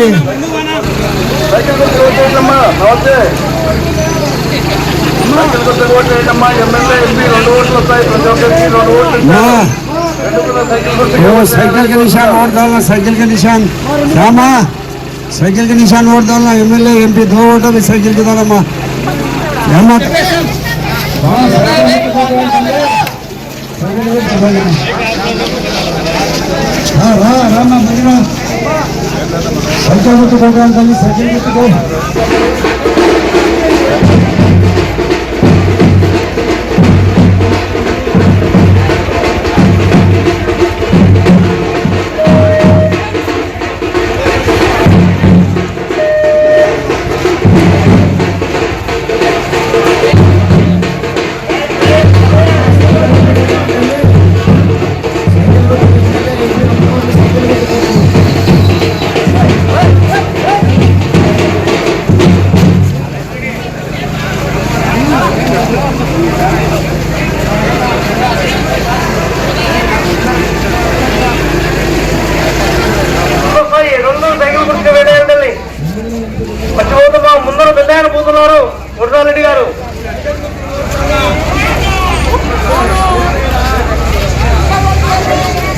రండి సైకిల్ గుర్తు ఓటేయండమ్మా నమస్తే సైకిల్ గుర్తు ఓటేయండమ్మా ఎమ్మెల్యే ఎంపీ రెండు ఓట్లు వస్తాయి ప్రతి ఒక్కరికి రెండు ఓట్లు మా ఇస్తారు. ఎన్నుకున్న సైకిల్ గుర్తు वो साइकिल के निशान वोट डालना साइकिल के निशान श्यामा साइकिल के निशान वोट डालना एमएलए एमपी दो वोट भी साइकिल के डालना माँ श्यामा हाँ हाँ रामा बजना साइकिल को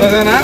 కదండి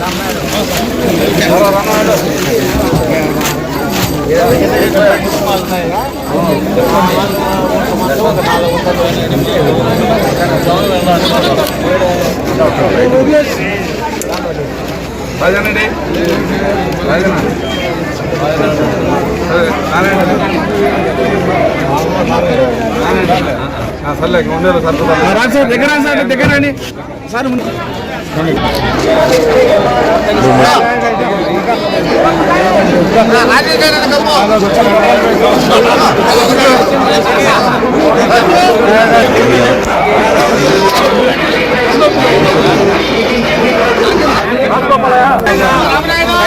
అమ్మా రాజానండి రాజన సర్లే ఉండేది సార్ సార్ దగ్గర సార్ దగ్గర సార్ సైకిల్ కాదు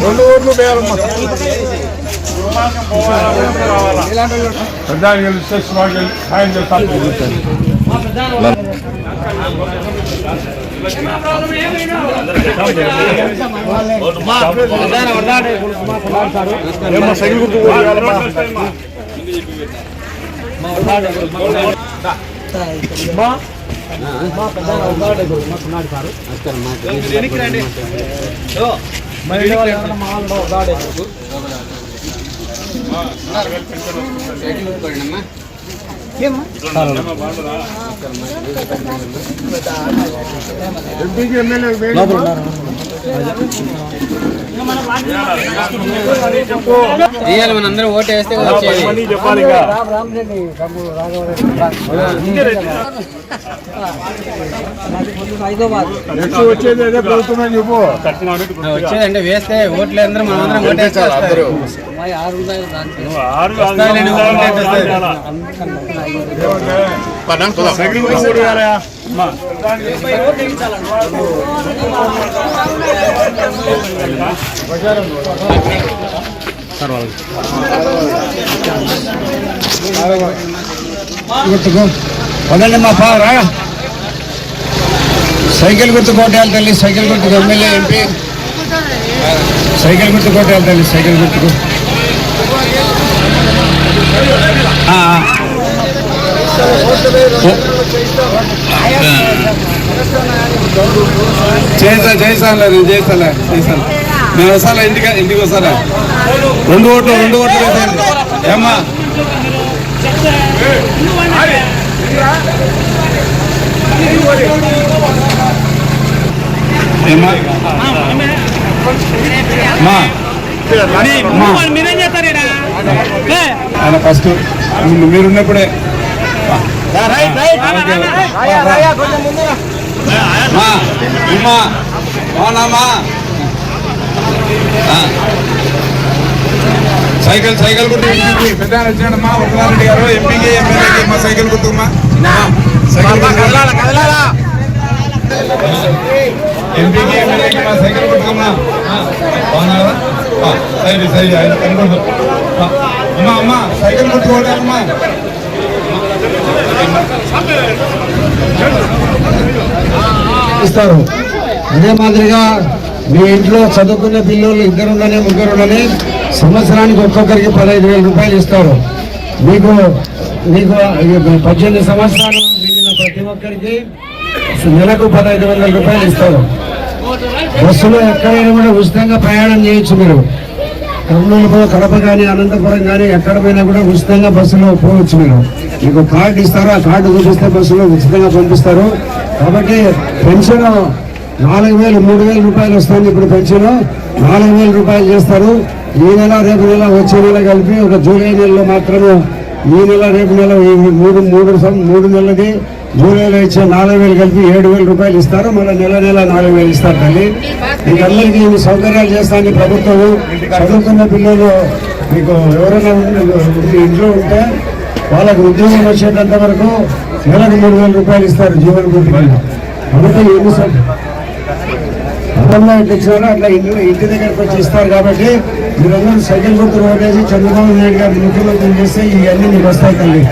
రెండు ఓట్లు వేయాలమ్మా ప్రధాని గెలిస్తే సాయం చేస్తాను సైకిల్ గుర్తు ఎంపీకి ఎమ్మెల్యే ఇవాళ మనందరం ఓటు వేస్తే వచ్చేది చెప్పాలి ఇంకా నెక్స్ట్ వచ్చేది అదే ప్రభుత్వమే చెప్పు. వచ్చేదంటే వేస్తే ఓట్లు అందరూ మనందరం ఓటు వేస్తే వస్తారు. పదండి మా పా రా సైకిల్ గుర్తు కోటయాలి తల్లి సైకిల్ గుర్తుకు ఎమ్మెల్యే ఎంపీ. సైకిల్ గుర్తు కోటయాలి తల్లి సైకిల్ గుర్తుకు. ఆ, చేసా చేసానులే నేను చేస్తాలే చేస్తాను నేను వస్తాను ఇంటికి ఇంటికి వస్తాను రెండు ఓట్లు రెండు ఓట్లు వేసాను ఏమ్మా మా ఆయన ఫస్ట్ మీరున్నప్పుడే మా అవునమ్మా ఆ. సైకిల్ సైకిల్ గుర్తు పెద్ద ఆయన వచ్చాడమ్మా ఉత్తరారెడ్డి గారు ఎంపీకి ఎమ్మెల్యేకి మా సైకిల్ గుర్తుమ్మా సైకిల్ ఎంపీకి ఎమ్మెల్యేకి మా సైకిల్ గుర్తుకమ్మా బాగున్నారా? ఆ, సైడ్ సైడ్ ఆ, అమ్మా అమ్మా సైకిల్ గుర్తుకోవడమ్మా ఇస్తారు. అదే మాదిరిగా మీ ఇంట్లో చదువుకునే పిల్లలు ఇద్దరుండని ముగ్గురుండని సంవత్సరానికి ఒక్కొక్కరికి పదహైదు వేల రూపాయలు ఇస్తారు. మీకు మీకు పద్దెనిమిది సంవత్సరాలు నిండిన ప్రతి ఒక్కరికి నెలకు పదహైదు వందల రూపాయలు ఇస్తారు. బస్సులో ఎక్కడైనా కూడా ఉచితంగా ప్రయాణం చేయొచ్చు మీరు. కర్నూలులో కడప కానీ అనంతపురం కానీ ఎక్కడ పోయినా కూడా ఉచితంగా బస్సులో పోవచ్చు మీరు. మీకు కార్డు ఇస్తారు ఆ కార్డు చూపిస్తే బస్సులో ఉచితంగా పంపిస్తారు. కాబట్టి పెన్షన్ నాలుగు వేలు మూడు వేల రూపాయలు వస్తుంది ఇప్పుడు పెన్షన్ నాలుగు వేల రూపాయలు చేస్తారు. ఈ నెల రేపు నెల వచ్చే నెల కలిపి ఒక జూలై నెలలో మాత్రము ఈ నెల రేపు నెల మూడు మూడు సం- మూడు నెలలది జూలైలో ఇచ్చే నాలుగు వేలు కలిపి ఏడు వేల రూపాయలు ఇస్తారు. మళ్ళీ నెల నెల నాలుగు వేలు ఇస్తారు తల్లి. మీకు అందరికీ ఇన్ని సౌకర్యాలు చేస్తాను ప్రభుత్వం చదువుకున్న పిల్లలు మీకు ఎవరైనా ఇంట్లో ఉంటే వాళ్ళకు ఉద్యోగం వచ్చేటంత వరకు నెలకు మూడు వేల రూపాయలు ఇస్తారు జీవన భృతి కింద ఎన్ని గతంలో ఇచ్చినారో అట్లా ఇంటి ఇంటి దగ్గరకు వచ్చి ఇస్తారు కాబట్టి మీరందరూ సైకిల్ గుర్తు ఓటేసి చంద్రబాబు నాయుడు గారు ముఖ్యమంత్రి చేస్తే ఇవన్నీ మీకు వస్తాయి తల్లి.